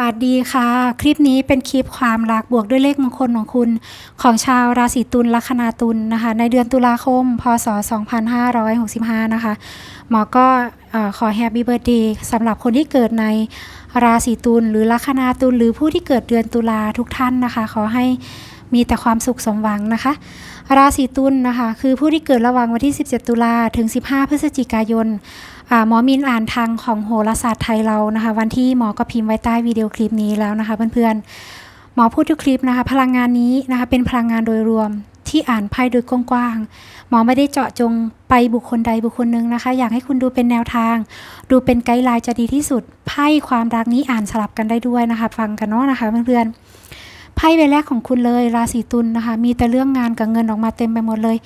วัสดีค่ะ คลิปนี้เป็นคลิปความรักบวกด้วยเลขมงคลของคุณ ของชาวราศีตุลลัคนาตุลนะคะ ในเดือนตุลาคม พศ 2565 นะคะ หมอก็ขอแฮปปี้เบิร์ดเดย์สำหรับคนที่เกิดในราศีตุลหรือลัคนาตุลหรือผู้ที่เกิดเดือนตุลาทุกท่านนะคะ ขอให้มีแต่ความสุขสมหวังนะคะ ราศีตุลนะคะ คือผู้ที่เกิดระหว่างวันที่ 17 ตุลาถึง 15 พฤศจิกายน หมอมินอ่านทางของโหราศาสตร์ไทยเรานะคะ วันที่หมอก็พิมพ์ไว้ใต้วิดีโอคลิปนี้แล้วนะคะเพื่อนๆหมอพูดทุกคลิปนะคะ พลังงานนี้นะคะเป็นพลังงานโดยรวมที่อ่านไพ่โดยกว้างๆหมอไม่ได้เจาะจงไปบุคคลใดบุคคลหนึ่งนะคะ อยากให้คุณดูเป็นแนวทาง ดูเป็นไกด์ไลน์จะดีที่สุดไพ่ความรักนี้อ่านสลับกันได้ด้วยนะคะ ฟังกันเนาะนะคะเพื่อนๆไพ่ใบแรกของคุณเลยราศีตุลนะคะ มีแต่เรื่องงานกับเงินออกมาเต็มไปหมดเลย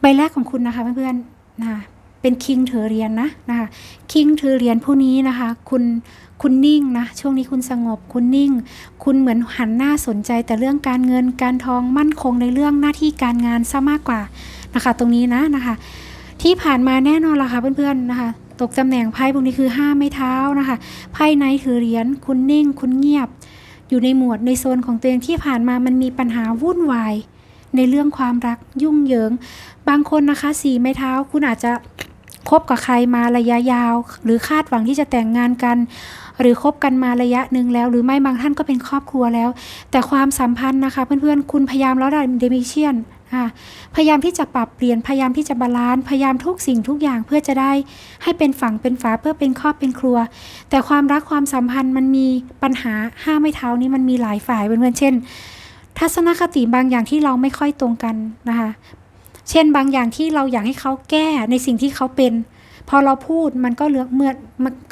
ใบแรกของคุณนะคะเพื่อนๆนะะ เป็นคิงถือเรียญนะนะคะคิงถือเรียญผู้นี้นะคะ คุณคุณนิ่งนะช่วงนี้คุณสงบคุณนิ่ง คุณเหมือนหันหน้าสนใจแต่เรื่องการเงินการทองมั่นคงในเรื่องหน้าที่การงานซะมากกว่านะคะ ตรงนี้นะนะคะ ที่ผ่านมาแน่นอนละค่ะเพื่อนๆนะคะ ตกตำแหน่งไพ่พวกนี้คือห้าไม้เท้านะคะไพ่ไนท์ถือเหรียญคุณนิ่ง คุณเงียบ อยู่ในหมวดในโซนของตัวเองที่ผ่านมามันมีปัญหาวุ่นวายในเรื่องความรักยุ่งเหยิง บางคนนะคะสี่ไม้เท้าคุณอาจจะ คบกับใครมาระยะยาว หรือคาดหวังที่จะแต่งงานกัน หรือคบกันมาระยะหนึ่งแล้ว หรือไม่บางท่านก็เป็นครอบครัวแล้ว แต่ความสัมพันธ์นะคะ เพื่อนๆ คุณพยายามแล้วเดมิเชียนอะพยายามที่จะปรับเปลี่ยนพยายามที่จะบาลานซ์พยายามทุกสิ่งทุกอย่างเพื่อจะได้ให้เป็นฝั่งเป็นฝาเพื่อเป็นครอบเป็นครัว แต่ความรักความสัมพันธ์มันมีปัญหาห้าไม้เท้านี้มันมีหลายฝ่ายเพื่อนๆเช่น ทัศนคติบางอย่างที่เราไม่ค่อยตรงกันนะคะ เช่นบางอย่างที่เราอยากให้เขาแก้ในสิ่งที่เขาเป็น พอเราพูดมันก็เรื่องเมื่อ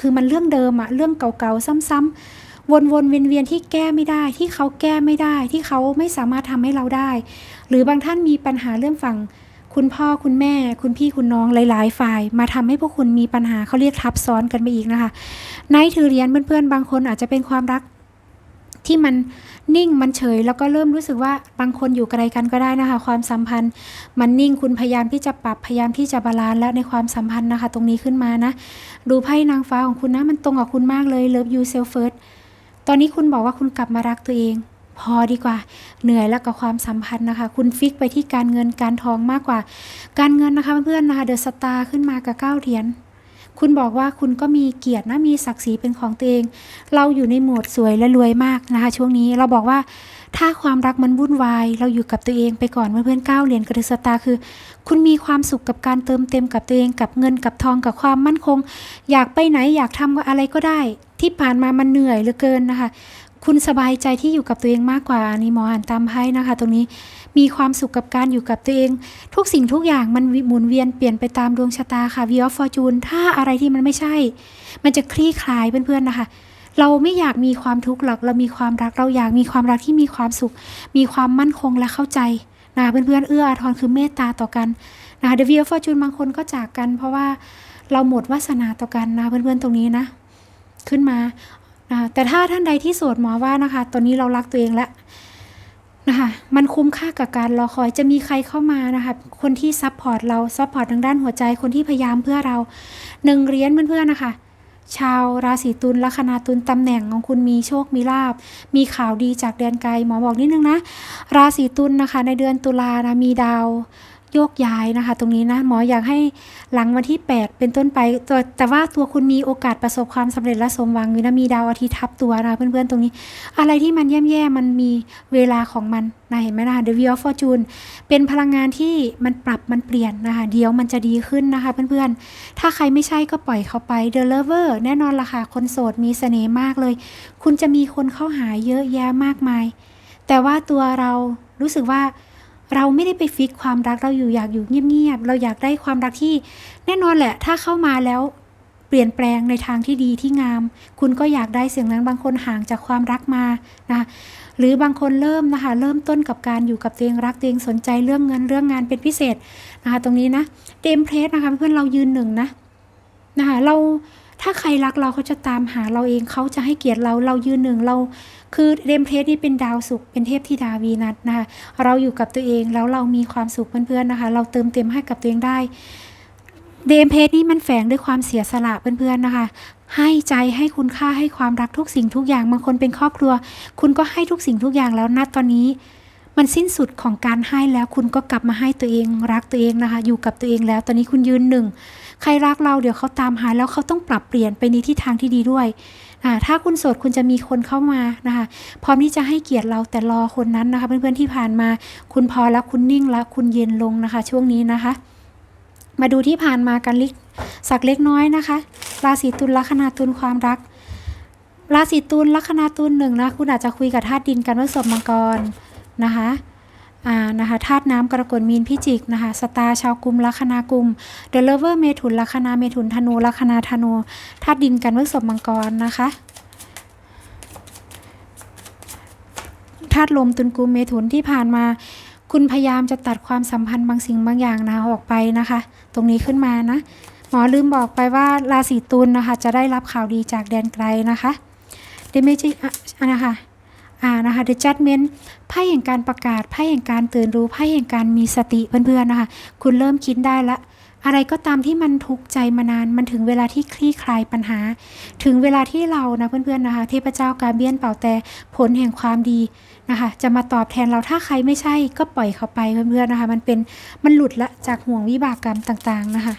คือมันเรื่องเดิมอะเรื่องเก่าๆซ้ำๆวนๆเวียนๆที่แก้ไม่ได้ ที่เขาแก้ไม่ได้ ที่เขาไม่สามารถทำให้เราได้ หรือบางท่านมีปัญหาเรื่องฝั่งคุณพ่อคุณแม่ คุณพี่คุณน้องหลาย ๆ ฝ่าย มาทำให้พวกคุณมีปัญหาเขาเรียกทับซ้อนกันไปอีกนะคะไนท์ถือเหรียญเพื่อนๆบางคนอาจจะเป็นความรัก ที่มันนิ่งมันเฉย แล้วก็เริ่มรู้สึกว่าบางคนอยู่ไกลกันก็ได้นะคะ ความสัมพันธ์ มันนิ่งคุณพยายามที่จะปรับพยายามที่จะบาลานซ์แล้วในความสัมพันธ์นะคะ ตรงนี้ขึ้นมานะ ดูไพ่นางฟ้าของคุณนะมันตรงกับคุณมากเลย love you self first ตอนนี้คุณบอกว่าคุณกลับมารักตัวเอง พอดีกว่า เหนื่อยแล้วกับความสัมพันธ์นะคะ คุณฟิกไปที่การเงินการทองมากกว่า การเงินนะคะเพื่อนๆนะคะเดอะสตาร์ขึ้นมากับเก้าเหรียญ คุณบอกว่าคุณก็มีเกียรตินะมีศักดิ์ศรีเป็นของตัวเอง เราอยู่ในโหมดสวยและรวยมากนะคะ ช่วงนี้เราบอกว่าถ้าความรักมันวุ่นวาย เราอยู่กับตัวเองไปก่อนเพื่อนๆเก้าเหรียญกระดุสตาคือ คุณมีความสุขกับการเติมเต็มกับตัวเองกับเงินกับทองกับความมั่นคง อยากไปไหนอยากทำอะไรก็ได้ ที่ผ่านมามันเหนื่อยเหลือเกินนะคะ คุณสบายใจที่อยู่กับตัวเองมากกว่าอันนี้หมออ่านตามไพ่นะคะ ตรงนี้มีความสุขกับการอยู่กับตัวเอง ทุกสิ่งทุกอย่างมันหมุนเวียนเปลี่ยนไปตามดวงชะตาค่ะ View of Fortune ถ้าอะไรที่มันไม่ใช่ มันจะคลี่คลายเพื่อนๆนะคะ เราไม่อยากมีความทุกข์หรอกเรามีความรักเราอยากมีความรักที่มีความสุข มีความมั่นคงและเข้าใจนะคะเพื่อนๆเอื้ออาทรคือเมตตาต่อกันนะคะ The View of Fortune บางคนก็จากกัน เพราะว่าเราหมดวาสนาต่อกันนะเพื่อนๆตรงนี้นะขึ้นมา นะคะแต่ถ้าท่านใดที่โสดหมอว่านะคะ ตอนนี้เรารักตัวเองแล้วนะคะ มันคุ้มค่ากับการรอคอย จะมีใครเข้ามานะคะ คนที่ซัพพอร์ตเรา ซัพพอร์ตทางด้านหัวใจ คนที่พยายามเพื่อเราหนึ่งเหรียญเพื่อนๆนะคะ ชาวราศีตุลลัคนาตุลตำแหน่งของคุณมีโชค มีลาบ มีข่าวดีจากแดนไกล หมอบอกนิดนึงนะ ราศีตุลนะคะ ในเดือนตุลานะ มีดาว โยกย้ายนะคะ ตรงนี้นะหมออยากให้หลังวันที่ 8 เป็นต้นไป แต่แต่ว่าตัวคุณมีโอกาสประสบความสำเร็จและสมหวังอยู่นะมีดาวอาทิตย์ทับตัวนะเพื่อนๆตรงนี้ อะไรที่มันแย่ๆมันมีเวลาของมันนะเห็นไหมนะคะ The Wheel of Fortune เป็นพลังงานที่มันปรับมันเปลี่ยนนะคะเดี๋ยวมันจะดีขึ้นนะคะเพื่อนๆ ถ้าใครไม่ใช่ก็ปล่อยเขาไป The Lover แน่นอนละค่ะคนโสดมีเสน่ห์มากเลย คุณจะมีคนเข้าหาเยอะแยะมากมาย แต่ว่าตัวเรารู้สึกว่า เราไม่ได้ไปฟิกความรักเราอยู่อยากอยู่เงียบๆเราอยากได้ความรักที่ แน่นอนแหละ ถ้าเข้ามาแล้วเปลี่ยนแปลงในทางที่ดีที่งาม คุณก็อยากได้เสียงนั้นบางคนห่างจากความรักมานะหรือบางคนเริ่มนะคะเริ่มต้นกับการอยู่กับตัวเองรักตัวเองสนใจเรื่องเงินเรื่องงานเป็นพิเศษนะคะตรงนี้นะเดมเพลสนะคะเพื่อนเรายืนหนึ่งนะนะคะเรา ถ้าใครรักเราเขาจะตามหาเราเองเขาจะให้เกียรติเราเรายืนหนึ่งเรา คือเดมเพลสนี่เป็นดาวศุกร์เป็นเทพธิดาวีนัสนะคะเราอยู่กับตัวเองแล้วเรามีความสุขเพื่อนๆนะคะ เราเติมเต็มให้กับตัวเองได้เดมเพจนี่มันแฝงด้วยความเสียสละเพื่อนๆนะคะ ให้ใจให้คุณค่าให้ความรักทุกสิ่งทุกอย่างบางคนเป็นครอบครัว คุณก็ให้ทุกสิ่งทุกอย่างแล้วณตอนนี้ มันสิ้นสุดของการให้แล้วคุณก็กลับมาให้ตัวเองรักตัวเองนะคะ อยู่กับตัวเองแล้ว ตอนนี้คุณยืนหนึ่ง ใครรักเราเดี๋ยวเขาตามหาแล้วเขาต้องปรับเปลี่ยนไปในทิศทางที่ดีด้วยถ้าคุณโสดคุณจะมีคนเข้ามานะคะพร้อมที่จะให้เกียรติเราแต่รอคนนั้นนะคะ เพื่อนๆที่ผ่านมา คุณพอแล้วคุณนิ่งแล้วคุณเย็นลงนะคะ ช่วงนี้นะคะ มาดูที่ผ่านมากันลิกสักเล็กน้อยนะคะ ราศีตุลลัคนาตุลความรัก ราศีตุลลัคนาตุลหนึ่งนะคุณอาจจะคุยกับธาตุดินกันว่าสมมังกรนะคะอ่า นะคะธาตุน้ำกรกฎมีนพิจิกนะคะสตาชาวกุมลัคนากุมเดลเวอร์เมถุนลัคนาเมถุนธนูลัคนาธนูธาตุดินกันว่าสมมังกรนะคะธาตุลมตุลกุมเมถุนที่ผ่านมา คุณพยายามจะตัดความสัมพันธ์บางสิ่งบางอย่างนะออกไปนะคะ ตรงนี้ขึ้นมานะ หมอลืมบอกไปว่าราศีตุลนะคะ จะได้รับข่าวดีจากแดนไกลนะคะเดเมจิอะนะคะ อ่านะคะ The Judgment ไพ่แห่งการประกาศไพ่แห่งการตื่นรู้ไพ่แห่งการมีสติเพื่อนๆนะคะ คุณเริ่มคิดได้ละอะไรก็ตามที่มันทุกข์ใจมานานมันถึงเวลาที่คลี่คลายปัญหา ถึงเวลาที่เรานะเพื่อนๆนะคะเทพเจ้ากาเบียนเป่าแต่ผลแห่งความดีนะคะ จะมาตอบแทนเราถ้าใครไม่ใช่ก็ปล่อยเขาไปเพื่อนๆนะคะ มันเป็นมันหลุดละจากห่วงวิบากกรรมต่างๆนะคะ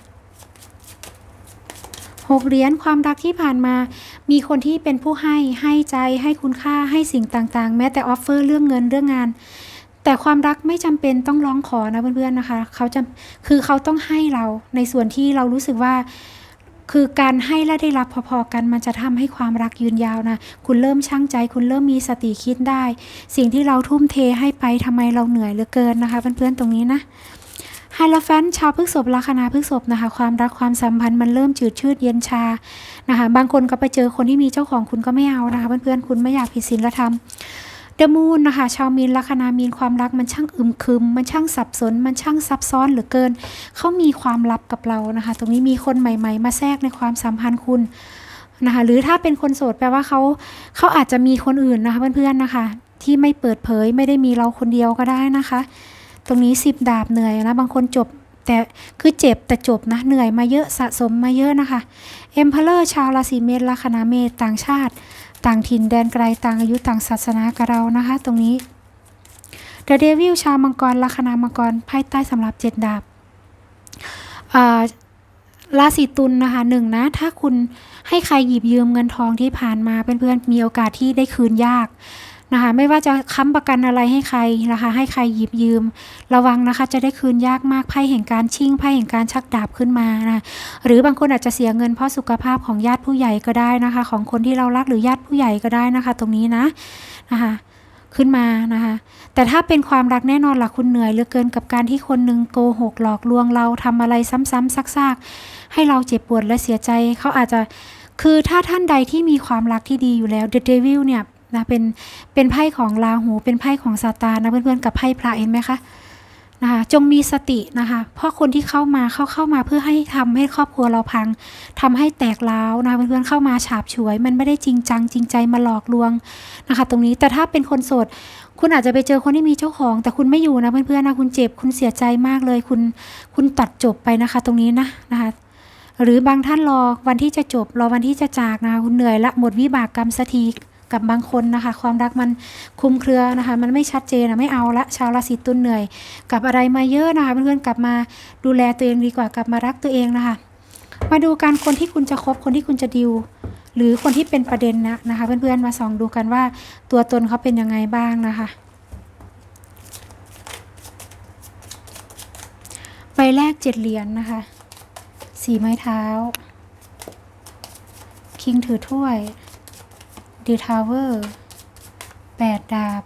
หกเหรียญความรักที่ผ่านมา มีคนที่เป็นผู้ให้ให้ใจให้คุณค่าให้สิ่งต่างๆ แม้แต่ออฟเฟอร์เรื่องเงินเรื่องงาน แต่ความรักไม่จำเป็นต้องร้องขอนะเพื่อนๆนะคะเขาจะคือเขาต้องให้เราในส่วนที่เรารู้สึกว่าคือการให้และได้รับพอๆกันมันจะทำให้ความรักยืนยาวนะ คุณเริ่มช่างใจ คุณเริ่มมีสติคิดได้ สิ่งที่เราทุ่มเทให้ไปทำไมเราเหนื่อยเหลือเกินนะคะเพื่อนๆตรงนี้นะ ไฮโลแฟนชาวพฤกษบลัคนาพฤกษบนะคะ ความรักความสัมพันธ์มันเริ่มจืดชืดเย็นชานะคะ บางคนก็ไปเจอคนที่มีเจ้าของคุณก็ไม่เอานะคะ เพื่อนๆคุณไม่อยากผิดศีลธรรมเดมูนนะคะชาวมีนลัคนามีนความรักมันช่างอึมครึม มันช่างสับสน มันช่างซับซ้อนเหลือเกิน เขามีความลับกับเรานะคะ ตรงนี้มีคนใหม่ๆ มาแทรกในความสัมพันธ์คุณนะคะหรือถ้าเป็นคนโสดแปลว่าเขาเขาอาจจะมีคนอื่นนะคะเพื่อนๆนะคะ ที่ไม่เปิดเผยไม่ได้มีเราคนเดียวก็ได้นะคะ ตรงนี้สิบดาบเหนื่อยนะบางคนจบแต่คือเจ็บแต่จบนะเหนื่อยมาเยอะสะสมมาเยอะนะคะเอ็มเพลเลอร์ชาวราศีเมษลัคนาเมษต่างชาติ ต่างถิ่นแดนไกลต่างอายุต่างศาสนากับเรานะคะ ตรงนี้เดอะเดวิลชาวมังกรลัคนามังกรไพ่ใต้สำหรับเจ็ดดาบราศีตุลนะคะหนึ่งนะ ถ้าคุณให้ใครหยิบยืมเงินทองที่ผ่านมาเพื่อนๆมีโอกาสที่ได้คืนยาก นะคะไม่ว่าจะค้ำประกันอะไรให้ใครนะคะ ให้ใครหยิบยืม ระวังนะคะ จะได้คืนยากมากไพ่แห่งการชิ่งไพ่แห่งการชักดาบขึ้นมานะหรือบางคนอาจจะเสียเงินเพราะสุขภาพของญาติผู้ใหญ่ก็ได้นะคะ ของคนที่เรารักหรือญาติผู้ใหญ่ก็ได้นะคะ ตรงนี้นะนะคะขึ้นมานะคะ แต่ถ้าเป็นความรักแน่นอนล่ะคุณเหนื่อยเหลือเกินกับการที่คนหนึ่งโกหกหลอกลวงเราทำอะไรซ้ำๆซักๆ ให้เราเจ็บปวดและเสียใจเขาอาจจะคือถ้าท่านใดที่มีความรักที่ดีอยู่แล้ว The Devil เนี่ย นะเป็นเป็นไพ่ของราหู เป็นไพ่ของซาตานนะเพื่อนๆกับไพ่พระเห็นไหมคะนะคะจงมีสตินะคะเพราะคนที่เข้ามาเข้าเข้ามาเพื่อให้ทำให้ครอบครัวเราพังทำให้แตกร้าวนะเพื่อนๆเข้ามาฉาบฉวย มันไม่ได้จริงจังจริงใจมาหลอกลวงนะคะตรงนี้แต่ถ้าเป็นคนโสด คุณอาจจะไปเจอคนที่มีเจ้าของ แต่คุณไม่อยู่นะเพื่อนๆนะคุณเจ็บคุณเสียใจมากเลย คุณคุณตัดจบไปนะคะ ตรงนี้นะนะคะหรือบางท่านรอวันที่จะจบรอวันที่จะจากนะคะคุณเหนื่อยละหมดวิบากกรรมสักที กับบางคนนะคะ ความรักมันคุมเครือนะคะ มันไม่ชัดเจนนะไม่เอาละชาวราศีตุลเหนื่อย กับอะไรมาเยอะนะคะเพื่อนๆกลับมาดูแลตัวเองดีกว่ากลับมารักตัวเองนะคะ มาดูการคนที่คุณจะคบคนที่คุณจะดิวหรือคนที่เป็นประเด็นนะนะคะเพื่อนๆมาส่องดูกันว่าตัวตนเขาเป็นยังไงบ้างนะคะใบแรกเจ็ดเหรียญนะคะ สีไม้เท้า คิงถือถ้วย ดีทาวเวอร์แปดดาบ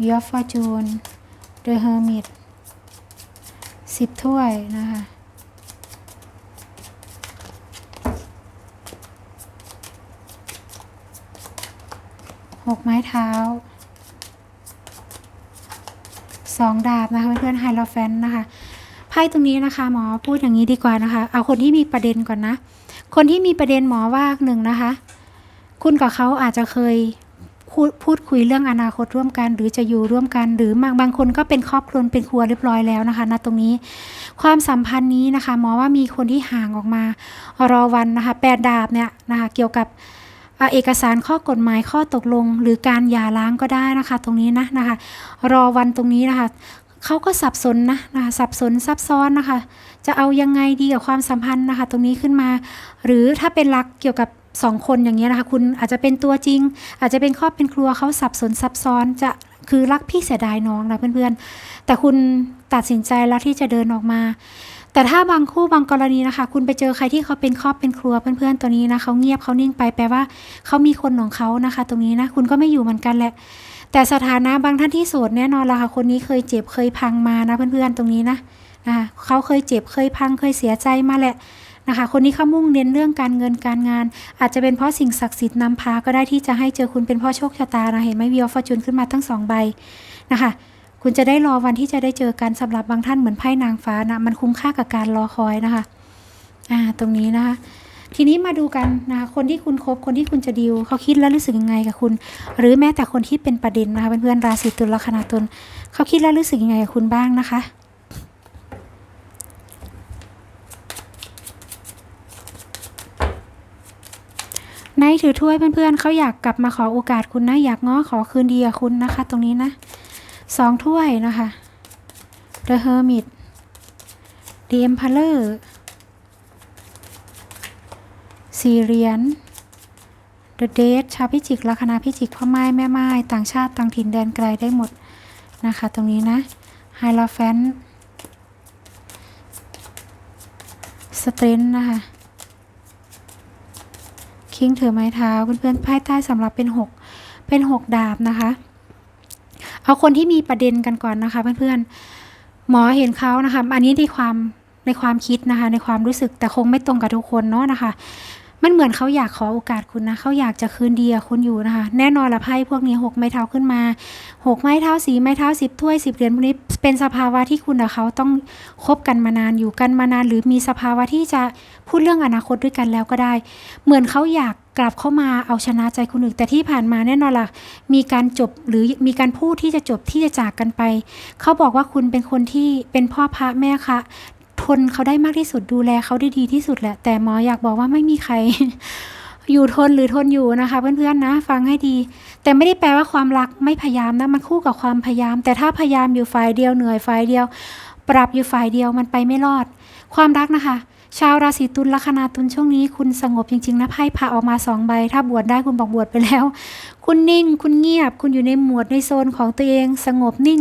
วิออฟฟอร์จูนเดอะเฮอร์มิตสิบถ้วยนะคะ หกไม้เท้า สองดาบนะคะเพื่อนๆไฮโลแฟนนะคะ ไพ่ตรงนี้นะคะหมอพูดอย่างนี้ดีกว่านะคะ เอาคนที่มีประเด็นก่อนนะ คนที่มีประเด็นหมอว่าหนึ่งนะคะ คุณกับเขาอาจจะเคยพูดพูดคุยเรื่องอนาคตร่วมกัน หรือจะอยู่ร่วมกัน หรือบางบางคนก็เป็นครอบครัวเป็นครัวเรียบร้อยแล้วนะคะณตรงนี้ ความสัมพันธ์นี้นะคะหมอว่ามีคนที่ห่างออกมารอวันนะคะแปดดาบเนี่ยนะคะเกี่ยวกับเอกสารข้อกฎหมายข้อตกลง หรือการหย่าร้างก็ได้นะคะ ตรงนี้นะนะคะ รอวันตรงนี้นะคะเขาก็สับสนนะนะคะสับสนซับซ้อนนะคะ จะเอายังไงดีกับความสัมพันธ์นะคะ ตรงนี้ขึ้นมา หรือถ้าเป็นรักเกี่ยวกับ สองคนอย่างเงี้ยนะคะ คุณอาจจะเป็นตัวจริง อาจจะเป็นครอบเป็นครัวเขาสับสนซับซ้อนจะคือรักพี่เสียดายน้องนะเพื่อนๆ แต่คุณตัดสินใจแล้วที่จะเดินออกมา แต่ถ้าบางคู่บางกรณีนะคะ คุณไปเจอใครที่เขาเป็นครอบเป็นครัวเพื่อนๆตัวนี้นะเขาเงียบเขานิ่งไปแปลว่าเขามีคนของเขานะคะ ตรงนี้นะคุณก็ไม่อยู่เหมือนกันแหละ แต่สถานะบางท่านที่โสดแน่นอนละค่ะคนนี้เคยเจ็บเคยพังมานะเพื่อนๆตรงนี้นะนะคะเขาเคยเจ็บเคยพังเคยเสียใจมาแหละ นะคะ คนนี้เขามุ่งเน้นเรื่องการเงินการงาน อาจจะเป็นเพราะสิ่งศักดิ์สิทธิ์นำพาก็ได้ที่จะให้เจอคุณเป็นพ่อโชคชะตานะเห็นไหมวีออฟฟอร์จูนขึ้นมาทั้งสองใบนะคะคุณจะได้รอวันที่จะได้เจอกันสำหรับบางท่านเหมือนไพ่นางฟ้านะมันคุ้มค่ากับการรอคอยนะคะอ่าตรงนี้นะคะ ทีนี้มาดูกันนะคะคนที่คุณคบคนที่คุณจะดิวเขาคิดแล้วรู้สึกยังไงกับคุณ หรือแม้แต่คนที่เป็นประเด็นนะคะเพื่อนๆราศีตุลลัคนาตุลเขาคิดแล้วรู้สึกยังไงกับคุณบ้างนะคะ ในถือถ้วยเพื่อนๆเขาอยากกลับมาขอโอกาสคุณนะ อยากง้อขอคืนดีกับคุณนะคะ ตรงนี้นะสองถ้วยนะคะ The Hermit The Emperor สี่เหรียญ The Date ชาวพิจิกลัคนาพิจิกพ่อไม้แม่ไม้ต่างชาติต่างถิ่นแดนไกลได้หมดนะคะ ตรงนี้นะ h i e r o p h a n t Strength นะคะ คิงถือไม้เท้า เพื่อนๆไพ่ใต้สำหรับเป็นหกเป็นหกดาบนะคะ เอาคนที่มีประเด็นกันก่อนนะคะเพื่อนๆหมอเห็นเขานะคะ อันนี้ในความในความคิดนะคะ ในความรู้สึกแต่คงไม่ตรงกับทุกคนเนาะนะคะ มันเหมือนเขาอยากขอโอกาสคุณนะเขาอยากจะคืนดีกับคุณอยู่นะคะ แน่นอนละไพ่พวกนี้หกไม้เท้าขึ้นมาหกไม้เท้าสีไม้เท้าสิบถ้วยสิบเหรียญพวกนี้เป็นสภาวะที่คุณกับเขาต้องคบกันมานานอยู่กันมานาน หรือมีสภาวะที่จะพูดเรื่องอนาคตด้วยกันแล้วก็ได้ เหมือนเขาอยากกลับเข้ามาเอาชนะใจคนอื่นแต่ที่ผ่านมาแน่นอนล่ะมีการจบหรือมีการพูดที่จะจบที่จะจากกันไป เขาบอกว่าคุณเป็นคนที่เป็นพ่อพระแม่คะ นเขาได้มากที่สุดดูแลเขาได้ดีที่สุดแหละ แต่หมออยากบอกว่าไม่มีใคร อยู่ทนหรือทนอยู่นะคะ เพื่อนๆนะ ฟังให้ดี แต่ไม่ได้แปลว่าความรักไม่พยายามนะมันคู่กับความพยายาม แต่ถ้าพยายามอยู่ฝ่ายเดียวเหนื่อยฝ่ายเดียว ปรับอยู่ฝ่ายเดียวมันไปไม่รอด ความรักนะคะชาวราศีตุลลัคนาตุลช่วงนี้คุณสงบจริงๆนะไพ่พาออกมาสองใบ ถ้าบวชได้คุณบอกบวชไปแล้ว คุณนิ่ง คุณเงียบ คุณอยู่ในหมวดในโซนของตัวเอง สงบนิ่ง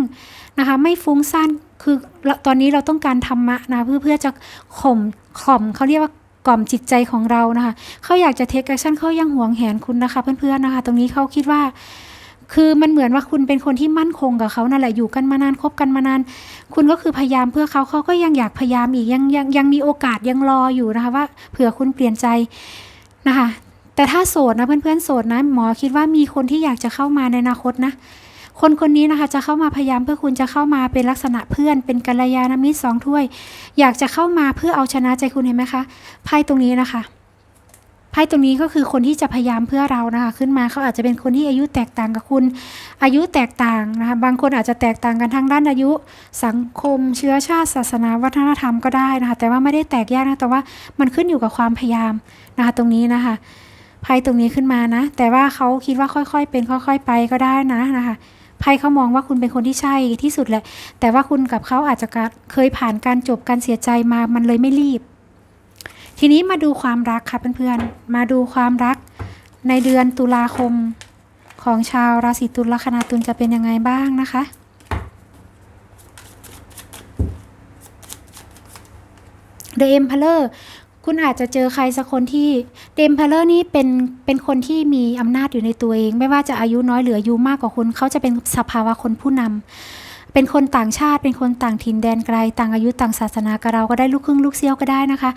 นะคะ ไม่ฟุ้งซ่าน คือตอนนี้เราต้องการธรรมะนะเพื่อเพื่อจะข่มข่มเขาเรียกว่ากล่อมจิตใจของเรานะคะเขาอยากจะเทคแอคชั่นเขายังหวงแหนคุณนะคะเพื่อนๆนะคะ ตรงนี้เขาคิดว่า คือมันเหมือนว่าคุณเป็นคนที่มั่นคงกับเขานั่นแหละอยู่กันมานานคบกันมานาน คุณก็คือพยายามเพื่อเขาเขาก็ยังอยากพยายามอีกยังยังยังมีโอกาสยังรออยู่นะคะว่าเผื่อคุณเปลี่ยนใจนะคะแต่ถ้าโสดนะเพื่อนๆโสดนะหมอคิดว่ามีคนที่อยากจะเข้ามาในอนาคตนะ คนคนนี้นะคะจะเข้ามาพยายามเพื่อคุณจะเข้ามาเป็นลักษณะเพื่อน เป็นกัลยาณมิตรสองถ้วย อยากจะเข้ามาเพื่อเอาชนะใจคุณเห็นไหมคะไพ่ตรงนี้นะคะไพ่ตรงนี้ก็คือคนที่จะพยายามเพื่อเรานะคะขึ้นมาเขาอาจจะเป็นคนที่อายุแตกต่างกับคุณ อายุแตกต่างนะคะบางคนอาจจะแตกต่างกันทางด้านอายุ สังคม เชื้อชาติ ศาสนาวัฒนธรรมก็ได้นะคะแต่ว่าไม่ได้แตกแยกนะแต่ว่ามันขึ้นอยู่กับความพยายามนะคะตรงนี้นะคะไพ่ตรงนี้ขึ้นมานะ แต่ว่าเขาคิดว่าค่อยๆ เป็นค่อย ๆ ไปก็ได้นะนะคะ ไพ่เขามองว่าคุณเป็นคนที่ใช่ที่สุดแหละแต่ว่าคุณกับเขาอาจจะเคยผ่านการจบการเสียใจมามันเลยไม่รีบ ทีนี้มาดูความรักค่ะเพื่อนๆมาดูความรักในเดือนตุลาคมของชาวราศีตุลลัคนาตุลจะเป็นยังไงบ้างนะคะ The Emperor คุณอาจจะเจอใครสักคนที่เดมเพลเลอร์นี่เป็นเป็นคนที่มีอำนาจอยู่ในตัวเอง ไม่ว่าจะอายุน้อยหรืออายุมากกว่าคุณเขาจะเป็นสภาวะคนผู้นำเป็นคนต่างชาติเป็นคนต่างถิ่นแดนไกล ต่างอายุต่างศาสนากับเราก็ได้ลูกครึ่งลูกเซี่ยวก็ได้นะคะ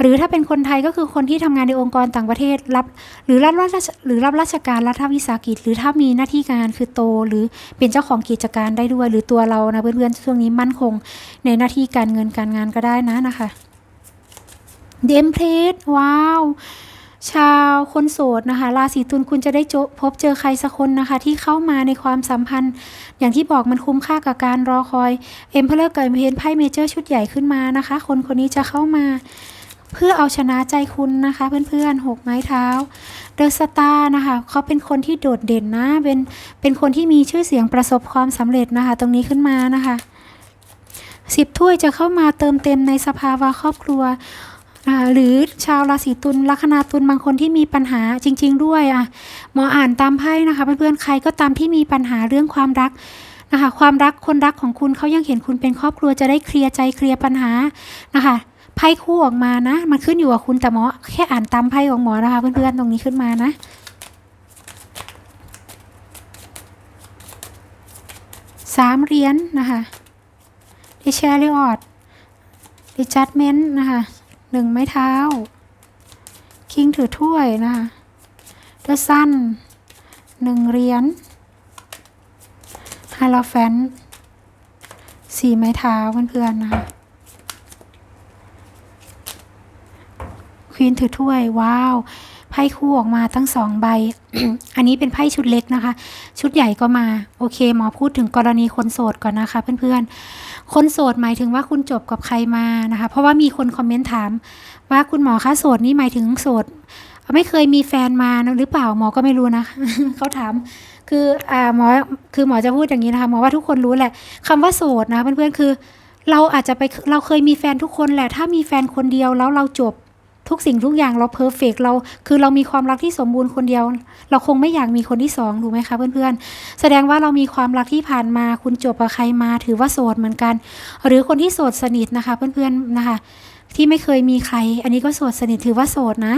หรือถ้าเป็นคนไทยก็คือคนที่ทำงานในองค์กรต่างประเทศรับ หรือรับราชหรือรับราชการรัฐวิสาหกิจ หรือถ้ามีหน้าที่การคือโต หรือเป็นเจ้าของกิจการได้ด้วย หรือตัวเรานะเพื่อนๆช่วงนี้มั่นคง ในหน้าที่การเงินการงานก็ได้นะนะคะ เดมเพลสว้าว ชาวคนโสดนะคะราศีตุลคุณจะได้พบเจอใครสักคนนะคะ ที่เข้ามาในความสัมพันธ์ อย่างที่บอกมันคุ้มค่ากับการรอคอยเอ็มเพลอร์กับเพนไพ่เมเจอร์ชุดใหญ่ขึ้นมานะคะ คนคนนี้จะเข้ามาเพื่อเอาชนะใจคุณนะคะ เพื่อนๆหกไม้เท้าเดอะสตาร์นะคะเขาเป็นคนที่โดดเด่นนะเป็นเป็นคนที่มีชื่อเสียงประสบความสำเร็จนะคะ ตรงนี้ขึ้นมานะคะสิบถ้วยจะเข้ามาเติมเต็มในสภาวะครอบครัว หรือชาวราศีตุลลัคนาตุลบางคนที่มีปัญหาจริง ๆ ด้วยอะหมออ่านตามไพ่นะคะเพื่อนๆใครก็ตามที่มีปัญหาเรื่องความรักนะคะความรักคนรักของคุณเขายังเห็นคุณเป็นครอบครัวจะได้เคลียร์ใจเคลียร์ปัญหานะคะไพ่คู่ออกมานะ มันขึ้นอยู่กับคุณแต่หมอแค่อ่านตามไพ่ของหมอนะคะเพื่อนๆตรงนี้ขึ้นมานะสามเหรียญนะคะดิแชริออดดิจัดเมนต์นะคะ หนึ่งไม้เท้า คิงถือถ้วยนะคะเดอะซันหนึ่งเหรียญฮาลาแฟนสี่ไม้เท้าเพื่อนๆนะคะควีนถือถ้วย ว้าว ไพ่คู่ออกมาทั้งสองใบ อันนี้เป็นไพ่ชุดเล็กนะคะ ชุดใหญ่ก็มา โอเค หมอพูดถึงกรณีคนโสดก่อนนะคะ เพื่อนๆ คนโสดหมายถึงว่าคุณจบกับใครมานะคะ เพราะว่ามีคนคอมเมนต์ถาม ว่าคุณหมอคะโสดนี่หมายถึงโสดไม่เคยมีแฟนมาหรือเปล่าหมอก็ไม่รู้นะเขาถามคืออ่าหมอคือหมอจะพูดอย่างนี้นะคะหมอว่าทุกคนรู้แหละคำว่าโสดนะเพื่อนๆคือ เราอาจจะไปเราเคยมีแฟนทุกคนแหละ ถ้ามีแฟนคนเดียวแล้วเราจบ ทุกสิ่งทุกอย่างเราเพอร์เฟกเราคือเรามีความรักที่สมบูรณ์คนเดียว เราคงไม่อยากมีคนที่สองถูกไหมคะเพื่อนๆ แสดงว่าเรามีความรักที่ผ่านมาคุณจบกับใครมา ถือว่าโสดเหมือนกัน หรือคนที่โสดสนิทนะคะเพื่อนๆนะคะที่ไม่เคยมีใคร อันนี้ก็โสดสนิทถือว่าโสดนะ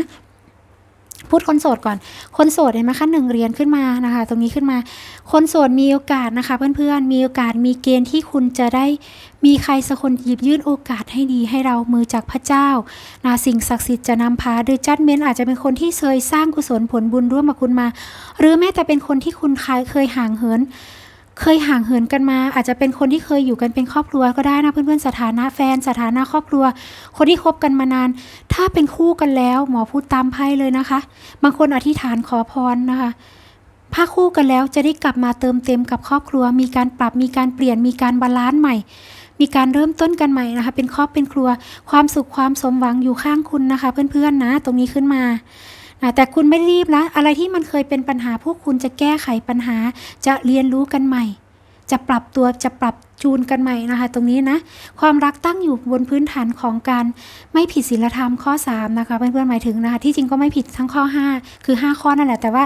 พูดคนโสดก่อน คนโสดเห็นไหมคะหนึ่งเหรียญขึ้นมานะคะ ตรงนี้ขึ้นมา คนโสดมีโอกาสนะคะ เพื่อนๆ มีโอกาสมีเกณฑ์ที่คุณจะได้มีใครสักคนหยิบยื่นโอกาสให้ดีให้เรามือจากพระเจ้านะสิ่งศักดิ์สิทธิ์จะนำพาโดยจัดเมนอาจจะเป็นคนที่เคยสร้างกุศลผลบุญร่วมกับคุณมา หรือแม้แต่เป็นคนที่คุณเคยห่างเหิน เคยห่างเหินกันมา อาจจะเป็นคนที่เคยอยู่กันเป็นครอบครัวก็ได้นะเพื่อนๆสถานะแฟนสถานะครอบครัว คนที่คบกันมานาน ถ้าเป็นคู่กันแล้วหมอพูดตามไพ่เลยนะคะ บางคนอธิษฐานขอพรนะคะถ้าคู่กันแล้วจะได้กลับมาเติมเต็มกับครอบครัว มีการปรับมีการเปลี่ยนมีการบาลานซ์ใหม่ มีการเริ่มต้นกันใหม่นะคะ เป็นครอบเป็นครัว ความสุขความสมหวังอยู่ข้างคุณนะคะ เพื่อนๆนะ ตรงนี้ขึ้นมา แต่คุณไม่รีบนะอะไรที่มันเคยเป็นปัญหาพวกคุณจะแก้ไขปัญหา จะเรียนรู้กันใหม่ จะปรับตัวจะปรับจูนกันใหม่นะคะ ตรงนี้นะ ความรักตั้งอยู่บนพื้นฐานของการไม่ผิดศีลธรรมข้อ 3 นะคะเพื่อนๆหมายถึงนะคะที่จริงก็ไม่ผิดทั้งข้อ 5 คือ 5 ข้อนั่นแหละ แต่ว่า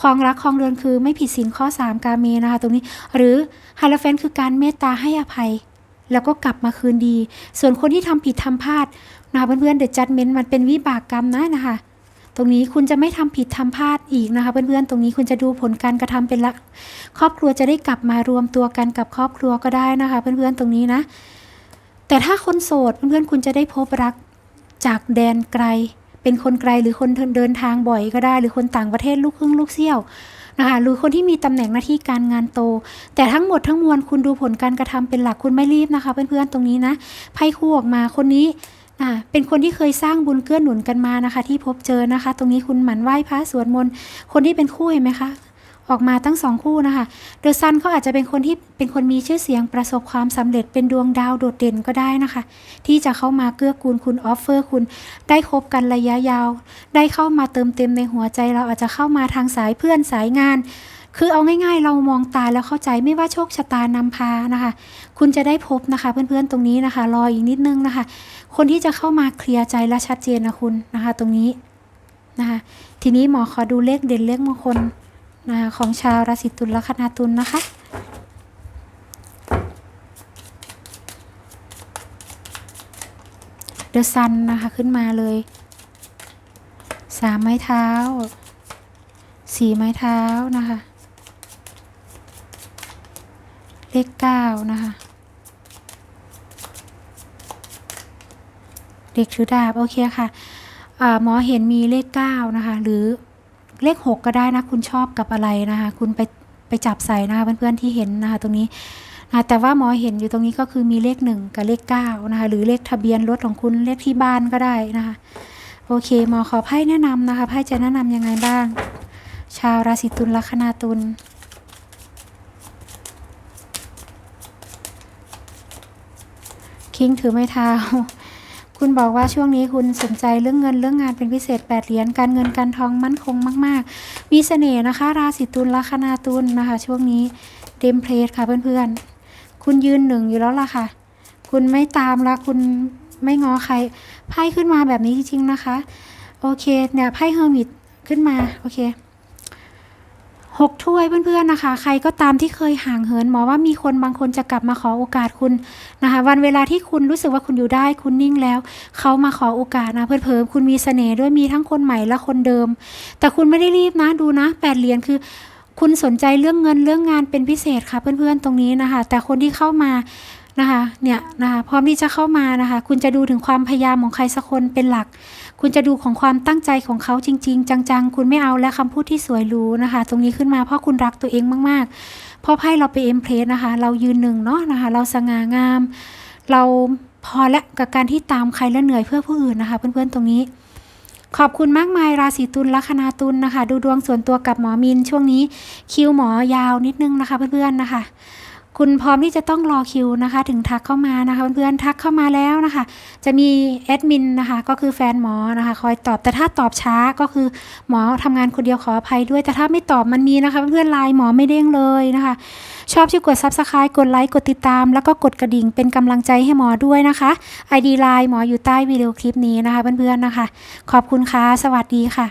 ความรักคองเรือนคือไม่ผิดศีลข้อ 3 กาเมนะคะ ตรงนี้ หรือฮาลาเฟนคือการเมตตาให้อภัย แล้วก็กลับมาคืนดี ส่วนคนที่ทำผิดทำพลาดนะคะเพื่อนๆเด e จัดเมนต์มันเป็นวิบากกรรมนะนะคะ ตรงนี้คุณจะไม่ทำผิดทำพลาดอีกนะคะ เพื่อนๆ ตรงนี้คุณจะดูผลการกระทำเป็นหลักครอบครัวจะได้กลับมารวมตัวกันกับครอบครัวก็ได้นะคะ เพื่อนๆ ตรงนี้นะ แต่ถ้าคนโสดเพื่อนๆ คุณจะได้พบรักจากแดนไกล เป็นคนไกลหรือคนเดินทางบ่อยก็ได้ หรือคนต่างประเทศลูกครึ่งลูกเซี่ยวนะคะหรือคนที่มีตำแหน่งหน้าที่การงานโต แต่ทั้งหมดทั้งมวลคุณดูผลการกระทำเป็นหลักคุณไม่รีบนะคะ เพื่อนๆ ตรงนี้นะไพ่คู่ออกมาคนนี้ อ่าเป็นคนที่เคยสร้างบุญเกื้อหนุนกันมานะคะ ที่พบเจอนะคะ ตรงนี้คุณหมั่นไหว้พระสวดมนต์คนที่เป็นคู่เห็นไหมคะออกมาตั้งสองคู่นะคะเดอะซันเขาอาจจะเป็นคนที่เป็นคนมีชื่อเสียงประสบความสำเร็จเป็นดวงดาวโดดเด่นก็ได้นะคะ ที่จะเข้ามาเกื้อกูลคุณออฟเฟอร์คุณได้คบกันระยะยาว ได้เข้ามาเติมเต็มในหัวใจ เราอาจจะเข้ามาทางสายเพื่อนสายงาน คือเอาง่ายๆ เรามองตาแล้วเข้าใจไม่ว่าโชคชะตานำพานะคะ คุณจะได้พบนะคะ เพื่อนๆตรงนี้นะคะ รออีกนิดนึงนะคะ คนที่จะเข้ามาเคลียร์ใจและชัดเจนนะคุณนะคะ ตรงนี้นะคะ ทีนี้หมอขอดูเลขเด่นเลขมงคลนะคะของชาวราศีตุลและคณาตุลนะคะเดอะซันนะคะขึ้นมาเลยสามไม้เท้าสี่ไม้เท้านะคะ เลขเก้านะคะ เด็กถือดาบ โอเคค่ะหมอเห็นมีเลขเก้านะคะ หรือเลขหกก็ได้นะ คุณชอบกับอะไรนะคะ คุณไปไปจับใส่นะคะเพื่อนๆที่เห็นนะคะตรงนี้นะแต่ว่าหมอเห็นอยู่ตรงนี้ก็คือมีเลขหนึ่งกับเลขเก้านะคะหรือเลขทะเบียนรถของคุณเลขที่บ้านก็ได้นะคะโอเคหมอขอไพ่แนะนำนะคะไพ่จะแนะนำยังไงบ้าง ชาวราศีตุลลัคนาตุล คิงถือไม้เท้า คุณบอกว่าช่วงนี้คุณสนใจเรื่องเงินเรื่องงานเป็นพิเศษแปดเหรียญการเงินการทองมั่นคงมาก ๆ มีเสน่ห์นะคะ ราศีตุลลัคนาตุลนะคะ ช่วงนี้เดมเพลสค่ะเพื่อนๆ คุณยืนหนึ่งอยู่แล้วล่ะค่ะ คุณไม่ตามล้วคุณไม่ง้อใครไพ่ขึ้นมาแบบนี้จริงๆนะคะ โอเคเนี่ยไพ่เฮอร์มิตขึ้นมา โอเค หกถ้วยเพื่อนๆนะคะ ใครก็ตามที่เคยห่างเหินหมอว่ามีคนบางคนจะกลับมาขอโอกาสคุณนะคะ วันเวลาที่คุณรู้สึกว่าคุณอยู่ได้คุณนิ่งแล้ว เขามาขอโอกาสนะเพื่อนเพิ่มคุณมีเสน่ห์ด้วยมีทั้งคนใหม่และคนเดิม แต่คุณไม่ได้รีบนะดูนะแปดเหรียญคือ คุณสนใจเรื่องเงินเรื่องงานเป็นพิเศษค่ะเพื่อนๆตรงนี้นะคะ แต่คนที่เข้ามานะคะเนี่ยนะคะพร้อมที่จะเข้ามานะคะ คุณจะดูถึงความพยายามของใครสักคนเป็นหลัก คุณจะดูของความตั้งใจของเขาจริง ๆ จังๆ คุณไม่เอาและคำพูดที่สวยหรูนะคะ ตรงนี้ขึ้นมาเพราะคุณรักตัวเองมากๆเพราะไพ่เราไปเอ็มเพลสนะคะ เรายืนหนึ่งเนาะนะคะ เราสง่างาม เราพอและกับการที่ตามใครและเหนื่อยเพื่อผู้อื่นนะคะ เพื่อนๆตรงนี้ ขอบคุณมากมายราศีตุลลัคนาตุลนะคะ ดูดวงส่วนตัวกับหมอมินช่วงนี้คิวหมอยาวนิดนึงนะคะ เพื่อนๆนะคะ คุณพร้อมที่จะต้องรอคิวนะคะ ถึงทักเข้ามานะคะเพื่อนๆทักเข้ามาแล้วนะคะ จะมีแอดมินนะคะ ก็คือแฟนหมอนะคะ คอยตอบแต่ถ้าตอบช้าก็คือหมอทำงานคนเดียวขออภัยด้วย แต่ถ้าไม่ตอบมันมีนะคะ เพื่อนๆไลน์หมอไม่เด้งเลยนะคะ ชอบช่วยกด subscribe กดไลค์กดติดตาม แล้วก็กดกระดิ่งเป็นกำลังใจให้หมอด้วยนะคะ ID ไลน์หมออยู่ใต้วิดีโอคลิปนี้นะคะเพื่อนๆนะคะ ขอบคุณค่ะสวัสดีค่ะ